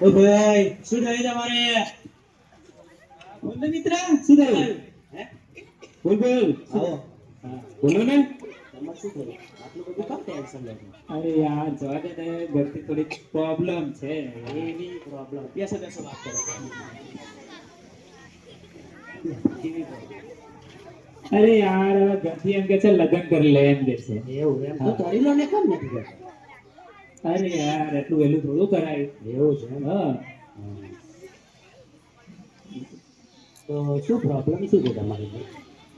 ઓ ભાઈ શું થયું તમારે? બોલ મિત્ર શું થયું? હે? બોલ બોલ આવો. બોલો ને. તમારે શું થયું? આટલું બધું કેમ ટેન્શન લે અરે યાર જવા દે ને ઘરથી થોડી પ્રોબ્લેમ છે. એની પ્રોબ્લેમ બેસો બેસો વાત કરો. કેવી? અરે યાર ઘરથી એમ કે છે લગ્ન કરી લે એમ કે છે. એવું એમ તો કરી લો ને કેમ નથી કરતા? અરે યાર એટલું વહેલું થોડું કરાય. એવું છે હા. તો શું પ્રોબ્લેમ શું છે તમારી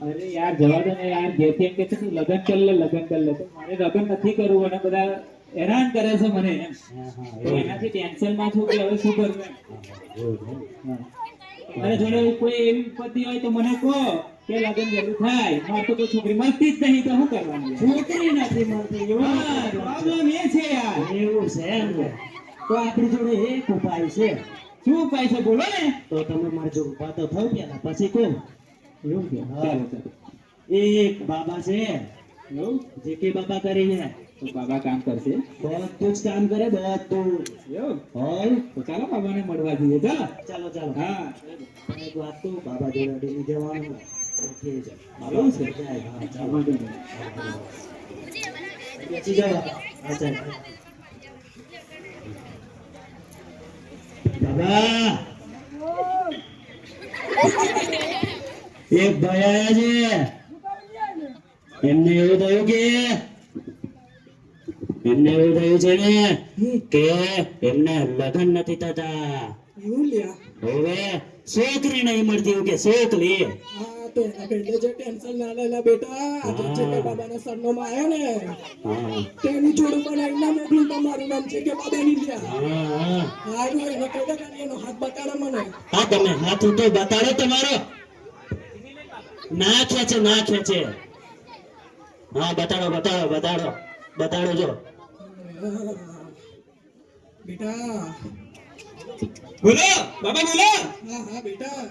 અરે યાર જવા દે ને યાર જે એમ કે છે તું લગ્ન કરી લે લગ્ન કરી લે. તો મારે લગન નથી કરવું અને બધા હેરાન કરે છે મને એમ. એનાથી ટેન્શનમાં છું કે હવે શું કરવું. મારા જોડે કોઈ એવી વિપત્તિ હોય તો મને કહો. કે લગન જેવું થાય મારે તો કોઈ છોકરી મળતી જ નહીં તો શું કરવાનું છોકરી નથી મળતી એવું પ્રોબ્લેમ એ છે યાર. એવું છે એમ તો આપણી જોડે એક ઉપાય છે. શું ઉપાય છે બોલો ને? તો તમે મારી જો ઊભા તો થયું પેલા પછી કહું. એવું કે? હા. એક બાબા છે. એવું? જે કે બાબા કરીને તો બાબા કામ કરશે? બધું જ કામ કરે બધું. એવું? હોય તો ચાલો બાબાને મળવા જઈએ ચાલો. ચાલો ચાલો. હા. એક વાત તો બાબા જોડે જવાનું. એવું છે? બેસી જાઓ બાબા એક ભાઈ આવ્યા છે એમને એવું થયું કે એમને એવું થયું છે ને કે એમને લગ્ન નથી થતા હવે છોકરી નહીં મળતી એવું કે છોકરી ના ખેંચે ના ખેંચે. હા બતાડો બતાડો બતાડો. બતાડો જો. બેટા બોલો બાબા બોલો. હા હા બેટા.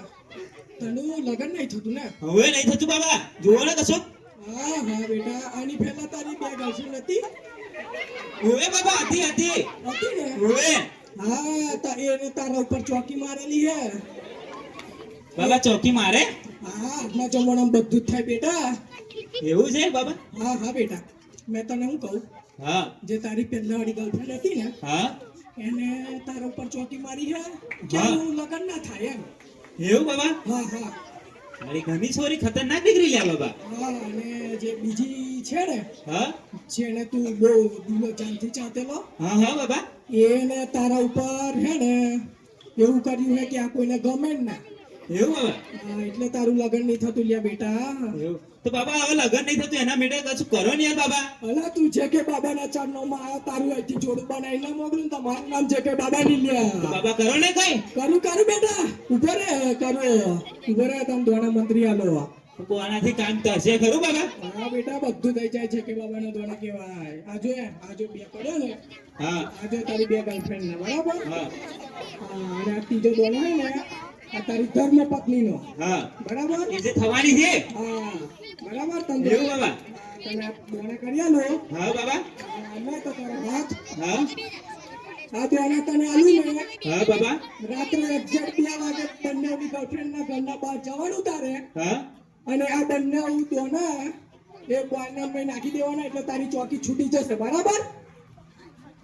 તનું લગન નહીં થતું ને? હવે નહીં થતું બાબા. જુઓ ને કશું. હા હા બેટા. આની પહેલા તારી બે ગર્લફ્રેન્ડ હતી? હવે બાબા હતી હતી. હતી ને? હવે. હા તા એને તારા ઉપર ચોકી મારેલી હે. બાબા ચોકી મારે? હા આજના જમાનામાં બધું જ થાય બેટા. એવું છે બાબા? હા હા બેટા. મેં તને હું કહું? હા. જે તારી પહેલાવાળી ગર્લફ્રેન્ડ હતી ને? હા. એને તારા ઉપર ચોકી મારી હે? ક્યાંનું લગન ના થાય એમ. એવું બાબા? હા હા મારી ઘરની છોરી ખતરનાક નીકળી લ્યા બાબા. હા અને જે બીજી છે ને હા? જેને તું બહુ દિલો જાનથી ચાંતેલો હા હા બાબા. એને તારા ઉપર હે ને એવું કર્યું હે કે આ કોઈને ગમે ના. એવું બાબા એટલે તારું લગન નહીં થતું લ્યા બેટા. તો બાબા હવે લગન નહીં થતું એના માટે કશું કરો ને યાર બાબા. અલા તું જે કે બાબાના ચરણોમાં આવ્યો તારું અહીંથી જોડું બનાવી ના મોકલું ને તમારું નામ જે કે બાબા ની લ્યા બાબા કરો ને કઈ? કરું કરું બેટા. ઊભો રે કરો. ઊભો રે તમે દોણા મંત્રી આલો. તો કામ થશે ખરું બાબા? હા બેટા બધું થઈ જાય છે કે બાબાના દોણા કહેવાય. આજો આજો બે પડ્યો ને. હા. આજે તારી બે ગર્લફ્રેન્ડ ને બરાબર? હા. હા અને આ ત્રીજો દોણો ને આ તારી ધર્મ પત્ની હા. બરાબર? એ થવાની છે? હા. બરાબર તમે એવું બાબા. તમે આ દોણા કરી હા બાબા. હા, તો તારો હાથ. હા. આ દોણા તને આલું ને હા બાબા. રાત્રે એક્ઝેક્ટ બે વાગે બંને ગર્લફ્રેન્ડ ના ઘરના બહાર જવાનું તારે. હા. અને આ બંને હું દોના એ બોયના મેં નાખી દેવાના એટલે તારી ચોકી છૂટી જશે. બરાબર?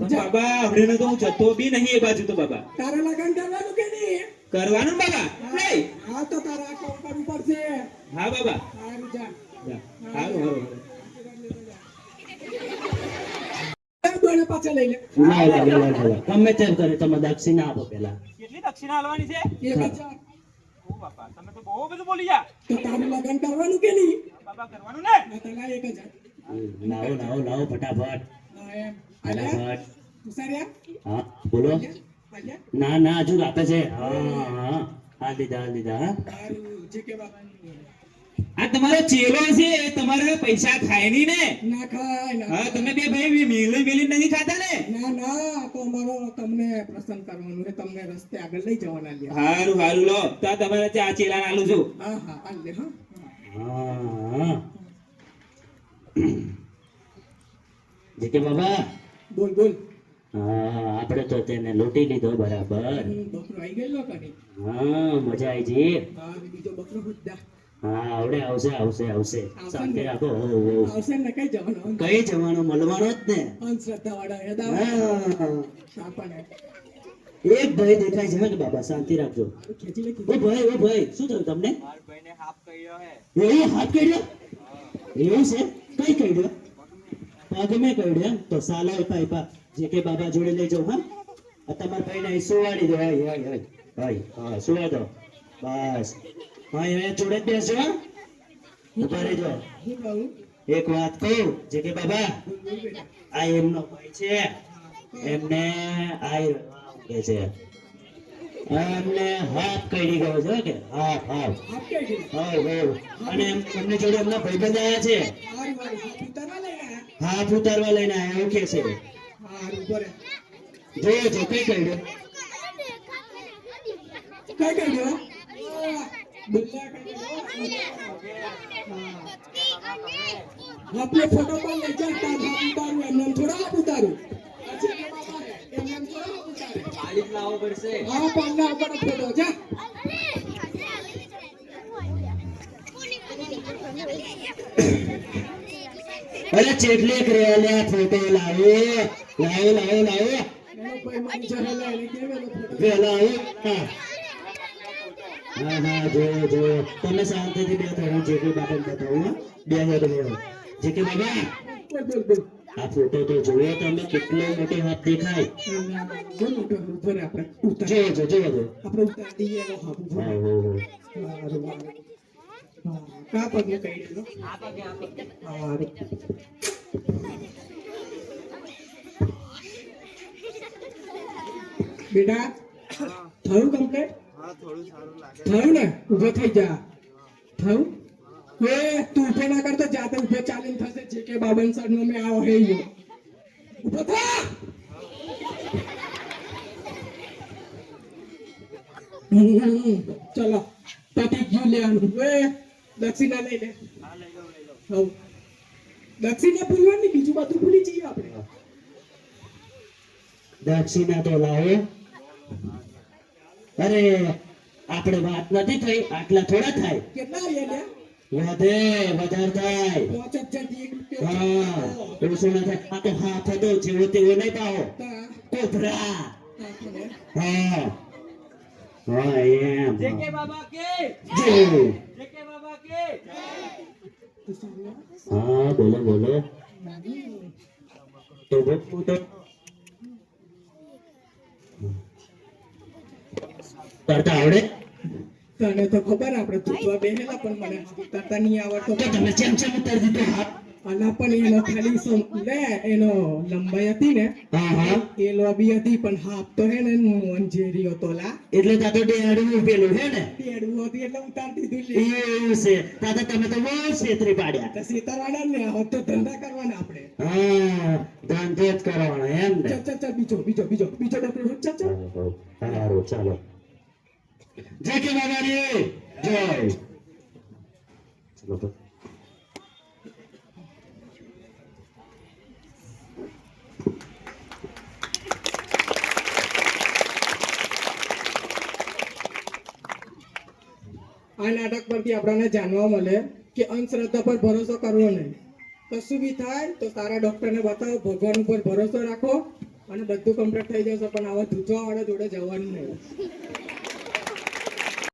બાબા હમણાં તો હું જતો બી નહીં એ બાજુ તો બાબા. તારા લગન કરવાનું કે નહીં? કરવાનું બાબા? હા તો તારે કામ કરવું પડશે. હા બાબા. સારું જા. જા. હારું હારું હારું. એ દોણા પાછા લઈ લે. ના લે લે લે લે. ગમે તેમ કરે તમે દક્ષિણા આપો પેલા. કેટલી દક્ષિણા હાલવાની છે? એક હજાર ઓ બાપા તમે તો બહુ બધું બોલી ગયા. તો તારું લગન કરવાનું કે નહીં? બાબા કરવાનું ને. આ એક હજાર લાવો લાવો લાવો ફટાફટ. હા બોલો. ના ના હજુ રાતે છે. હા હા લીધા હા. બાબાની આ તમારો ચેલો છે એ તમારા પૈસા ખાય નહીં ને? ના ખાય હા તમે બે ભાઈ મેલી મેલી નહીં ખાતા ને? ના ના તો અમારો તમને પ્રસન્ન કરવાનું છે તમને રસ્તે આગળ લઈ જવાના લે હારું હારું લો. તો આ તમારે ચા ચેલા આલું છું. હા હા આ લે હા. હા જે બાબા. બોલ બોલ. આપણે તો તેને લૂંટી લીધો બરાબર. હા મજા આવી જી. હા આવડે આવશે આવશે આવશે. શાંતિ રાખો. આવશે ને કઈ જવાનો? કઈ જવાનો? મળવાનો જ ને. અંધશ્રદ્ધા વાળા એક ભાઈ દેખાય છે ને બાબા શાંતિ રાખજો. ઓ ભાઈ ઓ ભાઈ શું થયું તમને? એવું હાથ કર્યો એવું છે? કઈ કર્યો? પગમે કર્યો એમ? તો સાલા આપ્યા જે કે બાબા જોડે લઈ જાઉં હા? તમારા ભાઈને અહીં સુવાડી દો હાય હાય હાય હાય હા સુવા દો બસ. હા અહીંયા જોડે જ બેસો? ઊભા રહેજો. એક વાત કહું જે કે બાબા આ એમનો ભાઈ છે. એમને આ કે છે. એમને હાફ કરી ગયો છે કે? હાફ હાફ કઈ હા હા અને એમને જોડે એમના ભાઈબંધ આવ્યા છે? હારું હારું હા પિતાના લઈને આયા. હાથ ઉતારવા લઈને આવ્યા એવું કે છે? હારું બરે જોયો જો કઈ કઈ ગયો આપણે ફોટો પણ લઈ જાય ઉતારું એમને એમ થોડા ઉતારું પછી એમને એમ થોડા હાથ પડશે હા પણ ફોટો, જા. અરે ચેટલી ક્રિયાલે ફોટો લાવો. લાવો લાવો લાવો. તમે શાંતિથી બે ત્રણ જે કે બાબા બતાવો બે હજાર બે જે કે બાબા બોલ બોલ બોલ આ ફોટો તો જોયો તમે કેટલો મોટો હાથ દેખાય. બોલ મોટો આપણે ઉતાર ઊભો કહી બેટા થયું કમ્પ્લેટ થયું ને? ઊભો થઈ જા. થયું? એ તું ઊભો ના કરતો જાતે ઉભે ચાલીને થશે. જે કે બાબન સર નો મેં આવો હે યો ઊભો થા. ચલો પતિ ગયું લેવાનું. દક્ષિણા લઈ લે હવ. દક્ષિણા ભૂલવાની બીજું બધું ભૂલી જઈએ આપણે. દક્ષિણા તો લાવો. અરે આપણે વાત નથી થઈ આટલા થોડા થાય. કેટલા આવ્યા વધે વધારે થાય. પાંચ હજારથી એક રૂપિયો હા એવું શું ના થાય. આ તો હાથ હતો જેવો તેવો નહીં પાવો તા, કોથરા. આપણે હા. હા એમ. જેકે બાબા કે જો. જેકે બાબા કે. તું સાંભળો. હા બોલો બોલો તો બહુ મોટો કરતા આવડે તને તો ખબર આપણે ધૂપવા બેહેલા પણ મને ઉતારતા નહીં આવડતો તો તમે ચેમ ચેમ ઉતારી દીધો હાથ? આના પણ એનો ખાલી લે એનો લંબાઈ હતી ને એ લોબી હતી પણ હાફ તો હે ને મોન ઝેરી હતો લા એટલે તા તો ડેડવું પેલું હે ને? ડેડવું હતી એટલે ઉતાર દીધું લે એવું છે. દાદા તમે તો બહુ છેતરી પાડ્યા. તો ને હવે તો ધંધા કરવાના આપણે હા, ધંધો જ કરવાનો એમ ને. ચાલ ચાલ બીજો બીજો બીજો બીજો ડોક્ટર ચાલ ચાલ સારું, ચાલો. જય કે બાબા જય. ચલો આ નાટક પરથી આપણને જાણવા મળે કે અંધશ્રદ્ધા પર ભરોસો કરવો નહીં. કશું બી થાય, તો સારા ડોક્ટરને બતાવો, ભગવાન ઉપર ભરોસો રાખો અને બધું કમ્પ્લીટ થઈ જશે, પણ આવા ધૂચવા જોડે જવાનું નહીં.